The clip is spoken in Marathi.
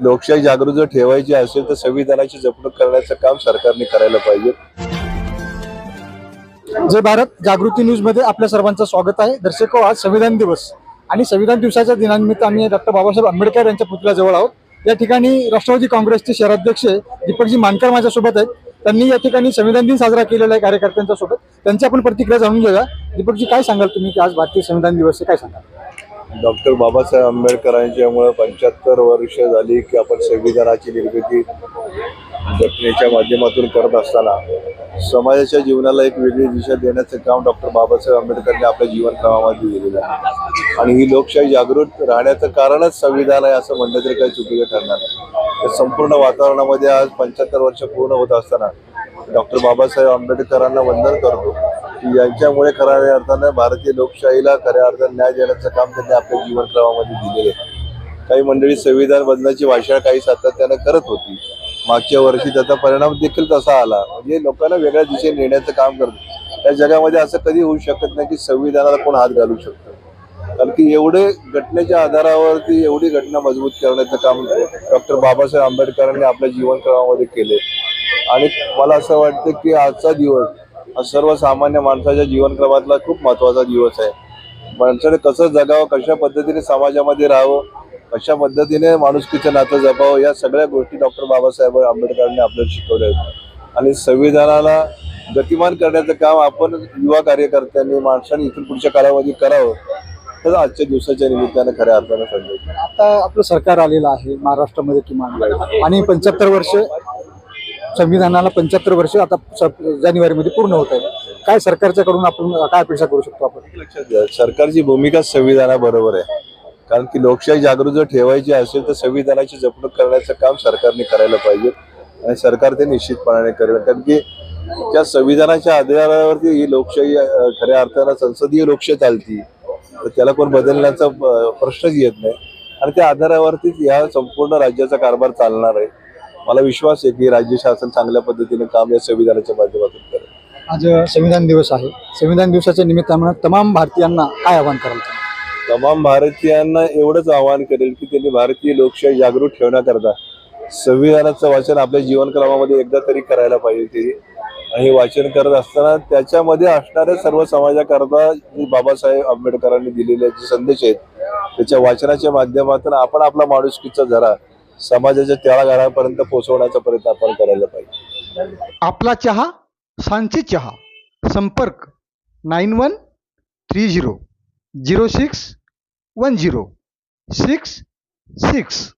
लोकशाही जागृत जर ठेवायची असेल तर संविधानाची जपणूक करण्याचं काम सरकारने करायला पाहिजे. जय भारत जागृती न्यूजमध्ये आपल्या सर्वांचं स्वागत आहे. दर्शक हो, आज संविधान दिवस आणि संविधान दिवसाच्या दिनानिमित्त आम्ही डॉक्टर बाबासाहेब आंबेडकर यांच्या पुतळ्याजवळ आहोत. या ठिकाणी राष्ट्रवादी काँग्रेसचे शहराध्यक्ष दीपकजी मानकर माझ्यासोबत आहेत. त्यांनी या ठिकाणी संविधान दिन साजरा केलेला आहे कार्यकर्त्यांच्या सोबत. त्यांची आपण प्रतिक्रिया जाणून घेऊया. दीपकजी काय सांगाल तुम्ही की आज भारतीय संविधान दिवस आहे? काय सांगाल? डॉक्टर बाबासाहेब आंबेडकरांच्यामुळे पंच्याहत्तर वर्ष झाली की आपण संविधानाची निर्मिती घटनेच्या माध्यमातून करत असताना समाजाच्या जीवनाला एक वेगळी दिशा देण्याचं काम डॉक्टर बाबासाहेब आंबेडकरांनी आपल्या जीवनक्रमामध्ये दिलेलं आहे. आणि ही लोकशाही जागृत राहण्याचं कारणच संविधान आहे असं म्हणलं तरी काही चुकीचं ठरणार नाही. तर संपूर्ण वातावरणामध्ये आज पंच्याहत्तर वर्ष पूर्ण होत असताना डॉक्टर बाबासाहेब आंबेडकरांना वंदन करतो. यांच्यामुळे खऱ्या अर्थानं भारतीय लोकशाहीला खऱ्या अर्थानं न्याय देण्याचं काम त्यांनी आपल्या जीवनक्रमामध्ये दिलेलं आहे. काही मंडळी संविधान बदलाची भाषा काही सातत्यानं करत होती. मागच्या वर्षी त्याचा परिणाम देखील तसा आला. म्हणजे लोकांना वेगळ्या दिशेने नेण्याचं काम करतो या जगामध्ये असं कधी होऊ शकत नाही की संविधानाला कोण हात घालू शकतो. कारण की एवढे घटनेच्या आधारावरती एवढी घटना मजबूत करण्याचं काम डॉक्टर बाबासाहेब आंबेडकरांनी आपल्या जीवनक्रमामध्ये केले आणि मला असं वाटतं की आजचा दिवस सर्वसामान्य माणसाच्या जीवनक्रमातला खूप महत्त्वाचा दिवस आहे. माणसाने कसं जगावं कशा पद्धतीने समाजामध्ये राहावं कशा पद्धतीने माणुसकीचं नातं जपावं या सगळ्या गोष्टी डॉक्टर बाबासाहेब आंबेडकरांनी आपल्याला शिकवल्या आहेत. आणि संविधानाला गतिमान करण्याचं काम आपण युवा कार्यकर्त्यांनी माणसाने इथून पुढच्या काळामध्ये करावं तर आजच्या दिवसाच्या निमित्तानं खऱ्या अर्थानं सांगितलं आता आपलं सरकार आलेलं आहे महाराष्ट्रामध्ये किमान. आणि पंच्याहत्तर वर्ष संविधानाला पंच्याहत्तर वर्ष आता स- जानेवारीमध्ये पूर्ण होत आहे. काय सरकारच्याकडून आपण काय अपेक्षा करू शकतो आपण? लक्षात घ्या सरकारची भूमिका संविधानाबरोबर आहे. कारण की लोकशाही जागृत जर ठेवायची असेल तर संविधानाची जपणूक करण्याचं काम सरकारने करायला पाहिजे आणि सरकार ते निश्चितपणाने करेल. कारण की त्या संविधानाच्या आधारावरती ही लोकशाही खऱ्या अर्थानं संसदीय लोकशाही चालती तर त्याला कोण बदलण्याचा प्रश्नच येत नाही. आणि त्या आधारावरतीच या संपूर्ण राज्याचा कारभार चालणार आहे. मला विश्वास आहे की राज्य शासन चांगल्या पद्धतीने काम या संविधानाच्या माध्यमातून करेल. आज संविधान दिवस आहे. संविधान दिवसाच्या निमित्तानं तमाम भारतीयांना काय आवाहन कराल? तमाम भारतीयांना एवढंच आवाहन करेल की त्यांनी भारतीय लोकशाही जागृत ठेवण्याकरता संविधानाचं वाचन आपल्या जीवनक्रमामध्ये एकदा तरी करायला पाहिजे. ते आणि हे वाचन करत असताना त्याच्यामध्ये असणाऱ्या सर्व समाजाकरता बाबासाहेब आंबेडकरांनी दिलेले जे संदेश आहेत त्याच्या वाचनाच्या माध्यमातून आपण आपला माणुसकीचा झरा समाजाच्या तळागाळापर्यंत पोहोचवण्याचा प्रयत्न आपण करायला पाहिजे. आपला चहा सांची चहा. संपर्क nine one three zero zero six one zero six six.